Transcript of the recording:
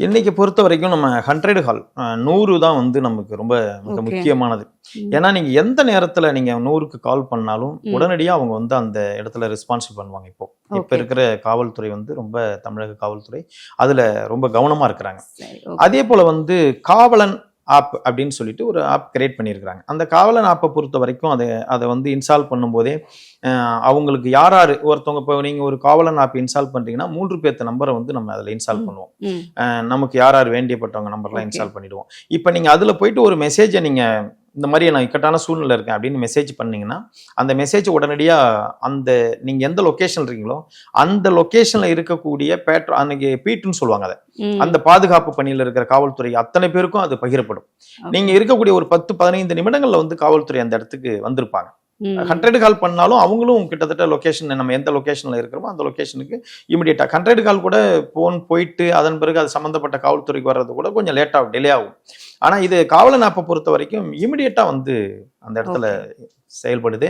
இன்னைக்கு பொறுத்த வரைக்கும் நம்ம ஹண்ட்ரட் ஹால் நூறு தான் வந்து நமக்கு ரொம்ப மிக. முக்கியமானது. ஏன்னா நீங்க எந்த நேரத்துல நீங்க நூறுக்கு கால் பண்ணாலும் ம். உடனடியா அவங்க வந்து அந்த இடத்துல ரெஸ்பான்சிவ் பண்ணுவாங்க இப்போ இப்ப. இருக்கிற காவல்துறை வந்து ரொம்ப தமிழக காவல்துறை அதுல ரொம்ப கவனமா இருக்கிறாங்க. அதே போல வந்து காவலன் ஆப் அப்படின்னு சொல்லிட்டு ஒரு ஆப் கிரியேட் பண்ணியிருக்கிறாங்க அந்த காவலன் ஆப்பை பொறுத்த வரைக்கும் அதை அதை வந்து இன்ஸ்டால் பண்ணும்போதே அவங்களுக்கு யார் யார் ஒருத்தவங்க இப்போ நீங்கள் ஒரு காவலன் ஆப் இன்ஸ்டால் பண்ணுறீங்கன்னா மூன்று பேர்த்த நம்பரை வந்து நம்ம அதில் இன்ஸ்டால். பண்ணுவோம் நமக்கு யார் யார் வேண்டியப்பட்டவங்க நம்பர்லாம். இன்ஸ்டால் பண்ணிடுவோம் இப்போ நீங்கள் அதில் போயிட்டு ஒரு மெசேஜை நீங்கள் இந்த மாதிரி நான் இக்கட்டான சூழ்நிலை இருக்கேன் அப்படின்னு மெசேஜ் பண்ணீங்கன்னா அந்த மெசேஜ் உடனடியாக அந்த நீங்கள் எந்த லொக்கேஷன் இருக்கீங்களோ அந்த லொக்கேஷனில் இருக்கக்கூடிய பேட்ரோ அன்னைக்கு பீட்டுன்னு சொல்லுவாங்க அதை. அந்த பாதுகாப்பு பணியில் இருக்கிற காவல்துறை அத்தனை பேருக்கும் அது பகிரப்படும் Okay. நீங்க இருக்கக்கூடிய ஒரு பத்து பதினைந்து நிமிடங்கள்ல வந்து காவல்துறை அந்த இடத்துக்கு வந்திருப்பாங்க. ஹண்ட்ரட் கால் பண்ணாலும் அவங்களும் கிட்டத்தட்ட லொகேஷன் நம்ம எந்த லொகேஷன்ல இருக்கிறோமோ அந்த லொகேஷனுக்கு இமிடியேட்டா ஹண்ட்ரட் கால் கூட போன் போயிட்டு அதன் பிறகு அது சம்பந்தப்பட்ட காவல்துறைக்கு வர்றது கூட கொஞ்சம் லேட் ஆகும் டிலே ஆகும். ஆனா இது காவலன் ஆப்பை பொறுத்த வரைக்கும் இமிடியேட்டா வந்து அந்த இடத்துல செயல்படுது.